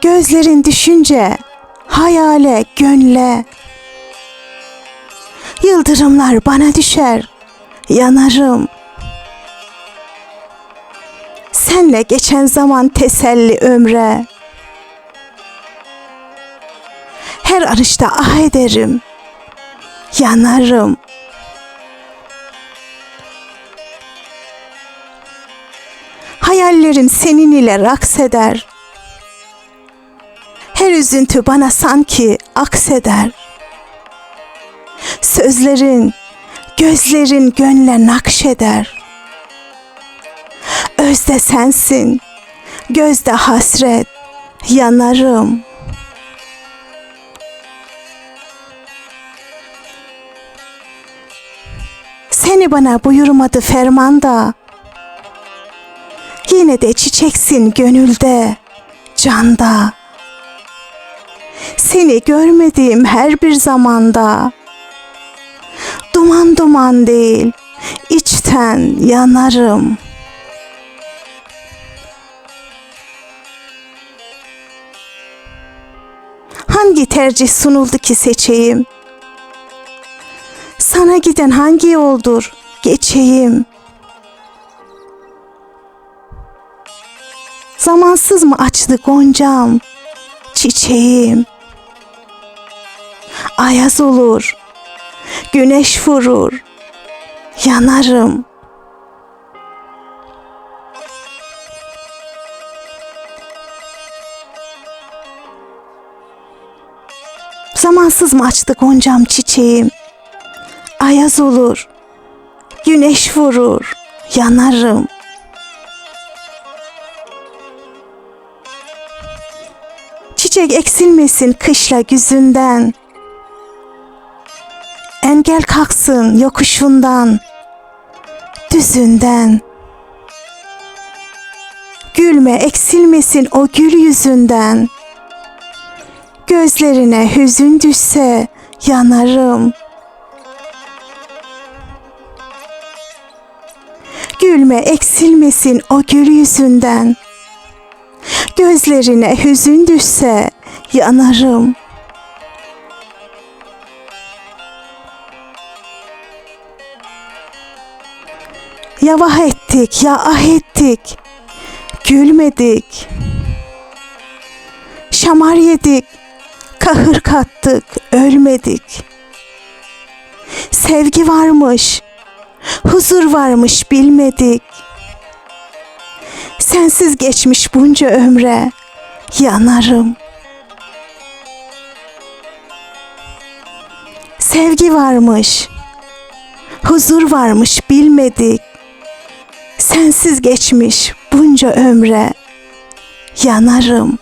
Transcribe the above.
Gözlerin düşünce hayale, gönle. Yıldırımlar bana düşer, yanarım. Senle geçen zaman teselli ömre. Her arışta ah ederim, yanarım. Hayallerim senin ile raks eder. Her üzüntü bana sanki akseder. Sözlerin, gözlerin gönle nakşeder. Özde sensin, gözde hasret, yanarım. Seni bana buyurmadı fermanda. Yine de çiçeksin gönülde, canda. Seni görmediğim her bir zamanda. Duman duman değil, içten yanarım. Hangi tercih sunuldu ki seçeyim? Sana giden hangi yoldur geçeyim? Zamansız mı açtı goncam, çiçeğim? Ayaz olur, güneş vurur, yanarım. Zamansız mı açtı goncam çiçeğim? Ayaz olur, güneş vurur, yanarım. Çiçek eksilmesin kışla güzünden. Engel kalksın yokuşundan, düzünden. Gülme eksilmesin o gül yüzünden. Gözlerine hüzün düşse yanarım. Gülme eksilmesin o gül yüzünden. Gözlerine hüzün düşse yanarım. Ya ettik ya ah ettik. Gülmedik. Şamar yedik. Kahır kattık, ölmedik. Sevgi varmış, huzur varmış bilmedik. Sensiz geçmiş bunca ömre yanarım. Sevgi varmış, huzur varmış bilmedik. Sensiz geçmiş bunca ömre yanarım.